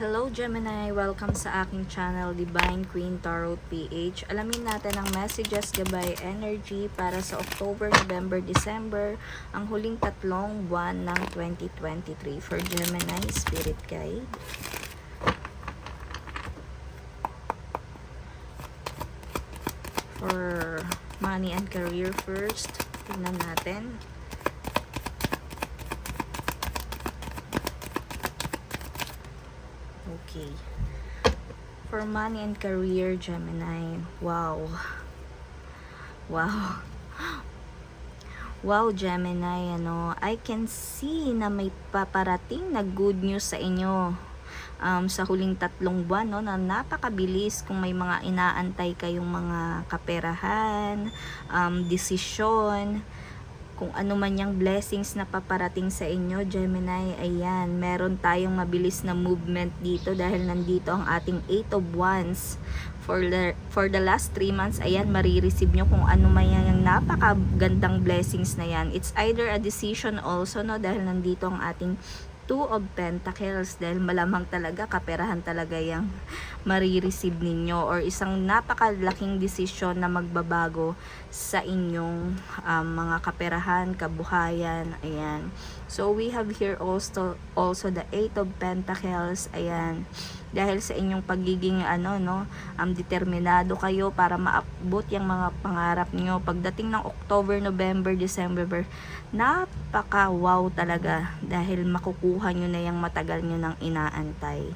Hello Gemini! Welcome sa aking channel, Divine Queen Tarot PH. Alamin natin ang messages gabay energy para sa October, November, December, ang huling tatlong buwan ng 2023 for Gemini Spirit Guide. For money and career first, tingnan natin. Okay. For money and career, Gemini. Wow. Wow. Wow, Gemini, ano, I can see na may paparating na good news sa inyo um, sa huling tatlong buwan, no, na napakabilis kung may mga inaantay kayong mga kaperahan, um, desisyon, kung ano man yung blessings na paparating sa inyo, Gemini, ayan, meron tayong mabilis na movement dito dahil nandito ang ating 8 of Wands. For the, for the last 3 months, ayan, marireceive nyo kung ano man yung napakagandang blessings na yan. It's either a decision also, no, dahil nandito ang ating Two of Pentacles dahil malamang talaga kaperahan talaga yung marireceive ninyo or isang napakalaking desisyon na magbabago sa inyong um, mga kaperahan, kabuhayan, ayan. So we have here also also the Eight of Pentacles, ayan. Dahil sa inyong pagiging ano no, um, determinado kayo para maabot yung mga pangarap nyo pagdating ng October, November, December, napaka wow talaga dahil makukuha nyo na yung matagal nyo nang inaantay.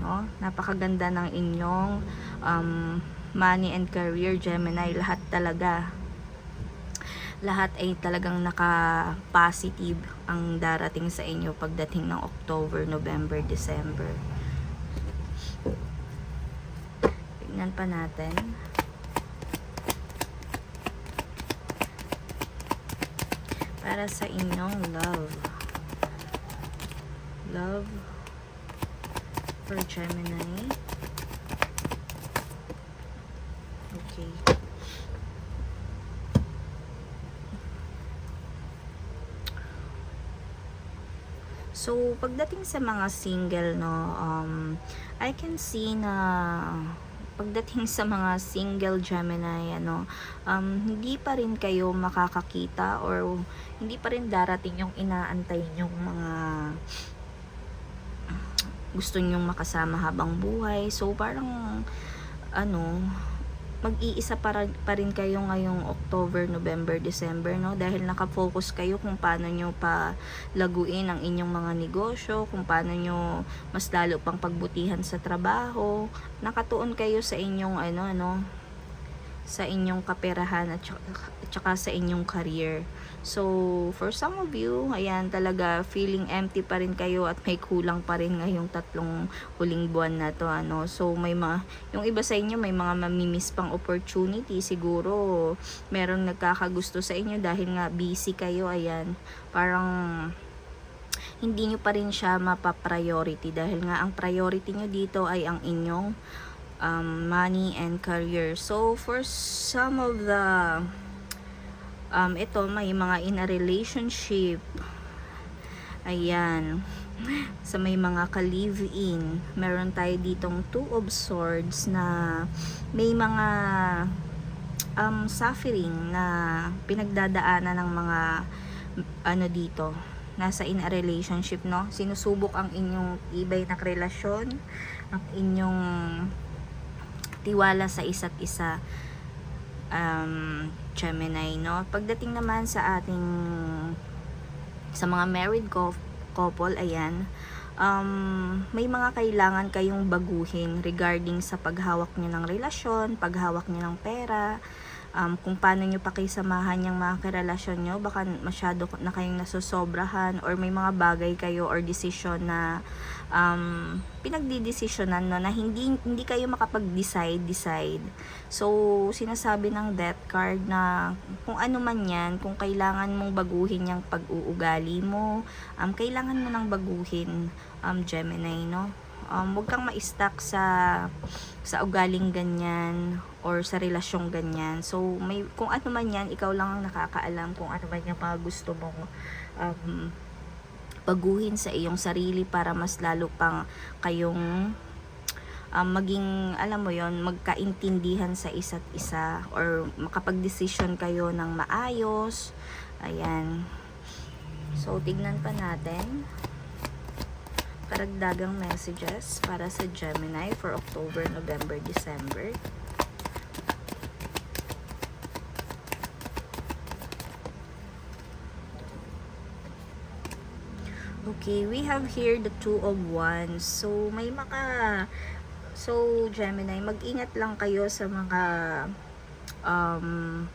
No? Napakaganda ng inyong um, money and career Gemini lahat talaga lahat ay talagang naka-positive ang darating sa inyo pagdating ng October, November, December. Tingnan pa natin. Para sa inyong love. Love for Gemini. Okay. So, pagdating sa mga single, no, um, I can see na pagdating sa mga single Gemini, ano, um, hindi pa rin kayo makakakita or hindi pa rin darating yung inaantay yung mga gusto nyong makasama habang buhay. So, parang, ano, mag-iisa pa, pa rin kayo ngayong October, November, December, no? Dahil nakafocus kayo kung paano nyo pa laguin ang inyong mga negosyo, kung paano nyo mas lalo pang pagbutihan sa trabaho. Nakatuon kayo sa inyong, ano, ano, sa inyong kaperahan at saka, sa inyong career. So, for some of you, ayan talaga feeling empty pa rin kayo at may kulang pa rin ngayong tatlong huling buwan na to ano. So, may mga yung iba sa inyo may mga mamimiss pang opportunity siguro. Merong nagkakagusto sa inyo dahil nga busy kayo, ayan. Parang hindi nyo pa rin siya mapa-priority dahil nga ang priority nyo dito ay ang inyong um, money and career. So, for some of the um, ito, may mga in a relationship. Ayan. Sa may mga ka-live-in, meron tayo ditong two of swords na may mga um, suffering na pinagdadaanan ng mga ano dito, nasa in a relationship, no? Sinusubok ang inyong ibay na relasyon, ang inyong tiwala sa isa't isa um, Gemini, no? Pagdating naman sa ating sa mga married cou- couple, ayan, um, may mga kailangan kayong baguhin regarding sa paghawak nyo ng relasyon, paghawak nyo ng pera, um, kung paano nyo pakisamahan yung mga karelasyon nyo, baka masyado na kayong nasusobrahan or may mga bagay kayo or desisyon na um, pinagdidesisyonan no, na hindi, hindi kayo makapag-decide, decide. So, sinasabi ng death card na kung ano man yan, kung kailangan mong baguhin yung pag-uugali mo, um, kailangan mo nang baguhin, um, Gemini, no? Um, huwag kang ma-stuck sa sa ugaling ganyan or sa relasyong ganyan. So, may kung ano man yan, ikaw lang ang nakakaalam kung ano man yung mga gusto mong um, baguhin sa iyong sarili para mas lalo pang kayong um, maging, alam mo yon magkaintindihan sa isa't isa or makapag-decision kayo ng maayos. Ayan. So, tignan pa natin. Karagdagang messages para sa Gemini for October, November, December. Okay, we have here the two of wands. So, may maka... So, Gemini, mag-ingat lang kayo sa mga... Um,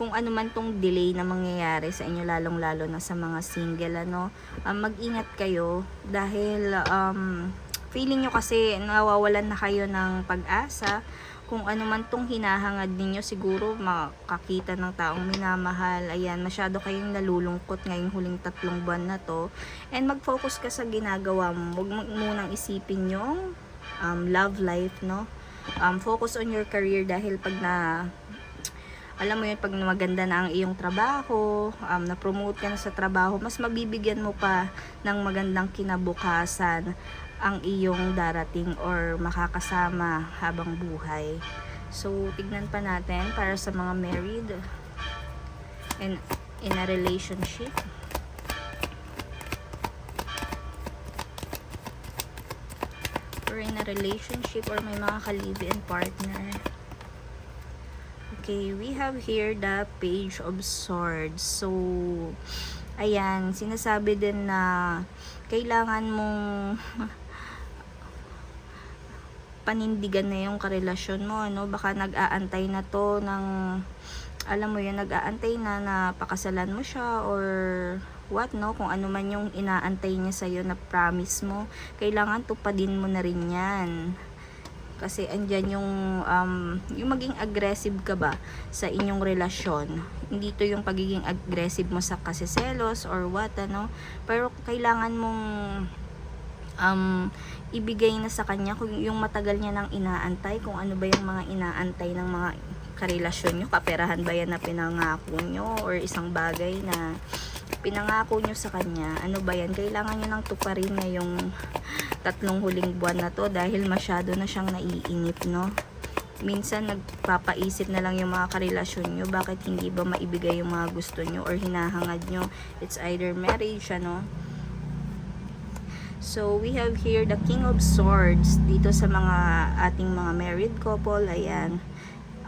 kung ano man tong delay na mangyayari sa inyo, lalong-lalo na sa mga single, ano, um, mag-ingat kayo. Dahil um, feeling nyo kasi nawawalan na kayo ng pag-asa. Kung ano man tong hinahangad ninyo siguro makakita ng taong minamahal. Ayan masyado kayong nalulungkot ngayong huling tatlong buwan na to. And mag-focus ka sa ginagawa mo. Mo munang isipin yung um, love life no? Um, focus on your career dahil pag na alam mo yun, pag maganda na ang iyong trabaho, um, na-promote ka na sa trabaho, mas mabibigyan mo pa ng magandang kinabukasan ang iyong darating or makakasama habang buhay. So, tignan pa natin para sa mga married and in a relationship. Or in a relationship or may mga ka-live-in partner. Okay, we have here the Page of Swords. So, ayan, sinasabi din na kailangan mong panindigan na yung karelasyon mo, ano? Baka nag-aantay na to ng, alam mo yun, nag-aantay na na pakasalan mo siya or what, no? Kung ano man yung inaantay niya sa'yo na promise mo, kailangan tupadin mo na rin yan kasi andyan yung um, yung maging aggressive ka ba sa inyong relasyon? Hindi to yung pagiging aggressive mo sa kasiselos or what ano? Pero kailangan mong um, ibigay na sa kanya kung yung matagal niya nang inaantay kung ano ba yung mga inaantay ng mga karelasyon nyo kaperahan ba yan na pinangako nyo or isang bagay na pinangako nyo sa kanya, ano ba yan? Kailangan nyo nang tuparin na yung tatlong huling buwan na to dahil masyado na siyang naiinip, no? Minsan nagpapaisip na lang yung mga karelasyon nyo, bakit hindi ba maibigay yung mga gusto nyo or hinahangad nyo? It's either marriage, ano? So, we have here the King of Swords dito sa mga ating mga married couple. Ayan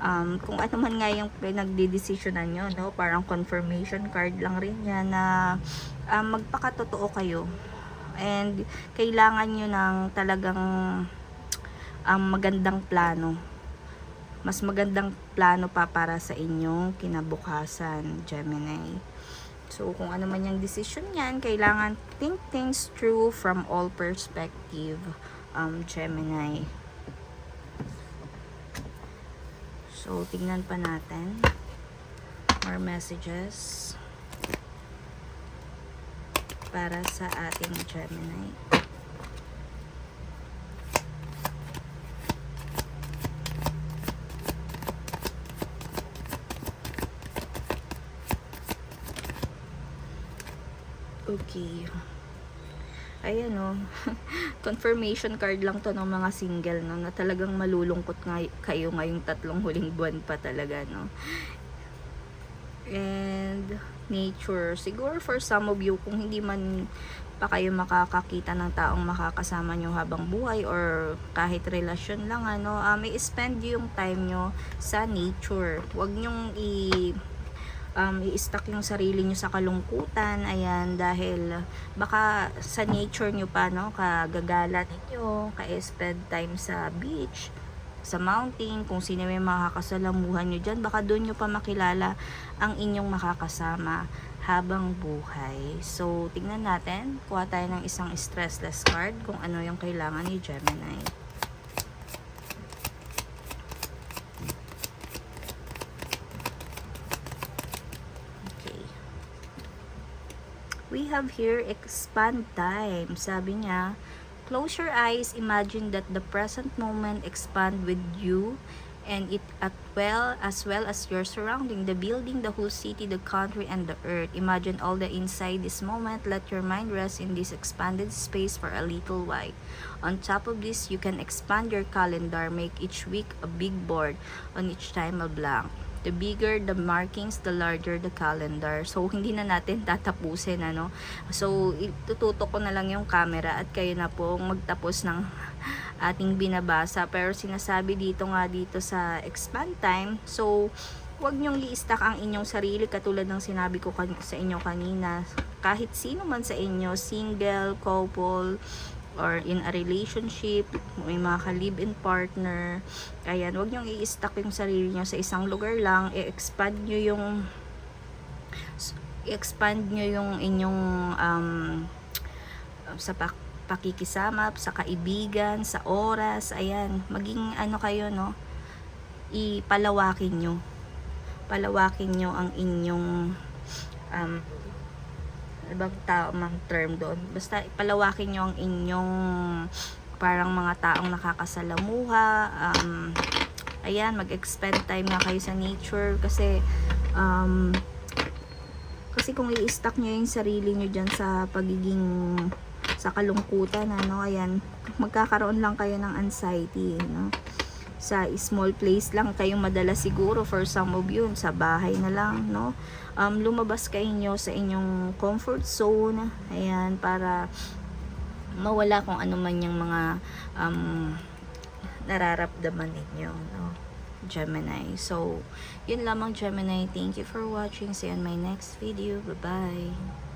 um, kung ano man nga yung pinagdidesisyonan nyo, no? parang confirmation card lang rin yan na um, magpakatotoo kayo. And kailangan nyo ng talagang um, magandang plano. Mas magandang plano pa para sa inyong kinabukasan, Gemini. So, kung ano man yung decision yan, kailangan think things through from all perspective, um, Gemini. So, tingnan pa natin. More messages para sa ating Gemini. Okay ayan o, confirmation card lang to ng mga single, no, na talagang malulungkot nga kayo ngayong tatlong huling buwan pa talaga, no. And, nature, siguro for some of you, kung hindi man pa kayo makakakita ng taong makakasama nyo habang buhay or kahit relasyon lang, ano, um, i-spend yung time nyo sa nature. Huwag nyong i- um, i-stack yung sarili nyo sa kalungkutan, ayan, dahil baka sa nature nyo pa, no, kagagala ninyo, ka-spend time sa beach, sa mountain, kung sino may makakasalamuhan nyo dyan, baka doon nyo pa makilala ang inyong makakasama habang buhay. So, tingnan natin, kuha tayo ng isang stressless card kung ano yung kailangan ni Gemini. We have here expand time. Sabi niya, close your eyes, imagine that the present moment expand with you and it at well as well as your surrounding the building the whole city the country and the earth. Imagine all the inside this moment. Let your mind rest in this expanded space for a little while. On top of this you can expand your calendar. Make each week a big board on each time a blank the bigger the markings the larger the calendar so hindi na natin tatapusin ano so itututok ko na lang yung camera at kayo na po magtapos ng ating binabasa. Pero sinasabi dito nga dito sa expand time, so huwag niyong i-stack ang inyong sarili katulad ng sinabi ko kan- sa inyo kanina. Kahit sino man sa inyo, single, couple, or in a relationship, may mga ka-live-in partner, ayan, huwag niyong i-stack yung sarili niyo sa isang lugar lang, i-expand niyo yung i-expand niyo yung inyong um, sa pak pakikisama, sa kaibigan, sa oras, ayan, maging ano kayo, no, ipalawakin nyo. Palawakin nyo ang inyong, um, ano bang tamang term doon? Basta palawakin nyo ang inyong parang mga taong nakakasalamuha, um, ayan, mag-expend time nga kayo sa nature kasi, um, kasi kung i-stack nyo yung sarili nyo dyan sa pagiging sa kalungkutan ano ayan magkakaroon lang kayo ng anxiety no sa small place lang kayong madala siguro for some of you sa bahay na lang no um, lumabas kayo nyo sa inyong comfort zone ayan para mawala kung ano man yung mga um, nararamdaman ninyo no Gemini. So, yun lamang Gemini. Thank you for watching. See you on my next video. Bye-bye.